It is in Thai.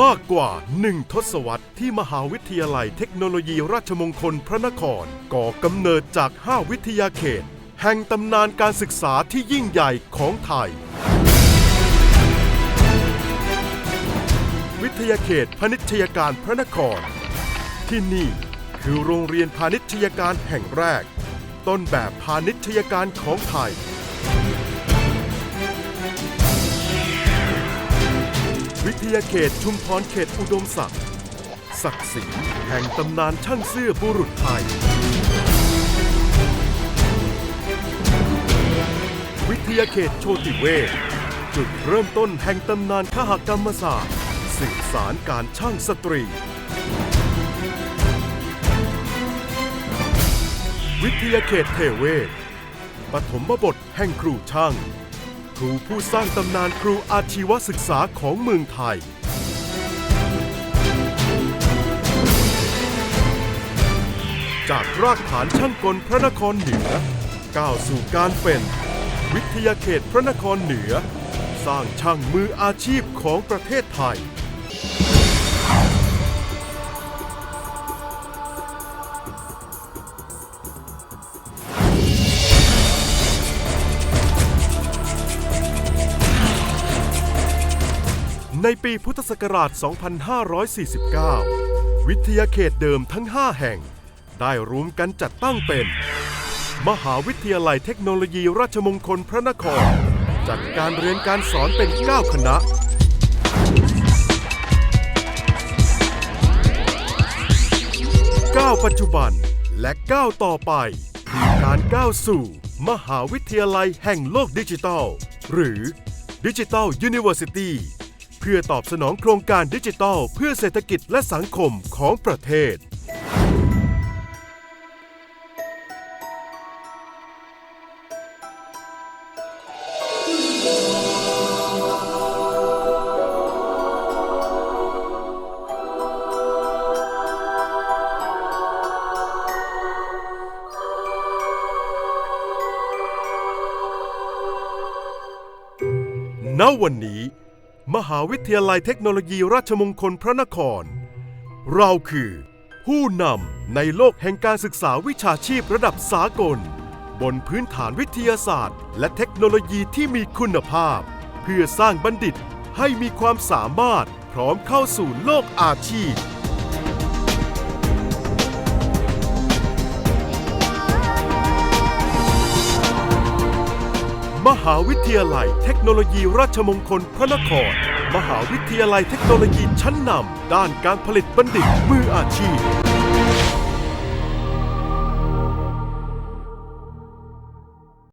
มากกว่าหนึ่งทศวรรษที่มหาวิทยาลัยเทคโนโลยีราชมงคลพระนคร ก่อกำเนิดจาก 5 วิทยาเขต แห่งตำนานการศึกษาที่ยิ่งใหญ่ของไทย วิทยาเขตพาณิชยการพระนคร ที่นี่คือโรงเรียนพาณิชยการแห่งแรก ต้นแบบพาณิชยการของไทย ทยาเขตชุมพรเขตอุดมศักดิ์ศักดิ์ศรีแห่งตำนานช่างเสื้อบุรุษไทย วิทยาเขตโชติเวศจุดเริ่มต้นแห่งตำนานขหกรรมศาสตร์สืบสารการช่างสตรี วิทยาเขตเทเวศปฐมบทแห่งครูช่าง ครูผู้สร้างตำนานครูอาชีวศึกษาของเมืองไทย จากรากฐานช่างกลพระนครเหนือ ก้าวสู่การเป็น วิทยาเขตพระนครเหนือ สร้างช่างมืออาชีพของประเทศไทย ในปีพุทธศักราช 2549 วิทยาเขตเดิมทั้ง 5 แห่ง ได้รวมกันจัดตั้งเป็น มหาวิทยาลัยเทคโนโลยีราชมงคลพระนคร จัดการเรียนการสอนเป็น 9 คณะ 9 ปัจจุบันและ 9 ต่อไปคือการก้าวสู่ มหาวิทยาลัยแห่งโลกดิจิทัล หรือดิจิทัลยูนิเวอร์ซิตี้ พื่อตอบสนองโครงการดิจิทัล เพื่อเศรษฐกิจและสังคมของประเทศ ณวันนี้ มหาวิทยาลัยเทคโนโลยีราชมงคลพระนคร เราคือ ผู้นำในโลกแห่งการศึกษาวิชาชีพระดับสากล บนพื้นฐานวิทยาศาสตร์ และเทคโนโลยีที่มีคุณภาพ เพื่อสร้างบัณฑิตให้มีความสามารถพร้อมเข้าสู่โลกอาชีพาวิทยาลัยเทคโนโลยีราชมงคลพระนคร มหาวิทยาลัยเทคโนโลยีชั้นนำด้านการผลิตบัณฑิตมืออาชีพ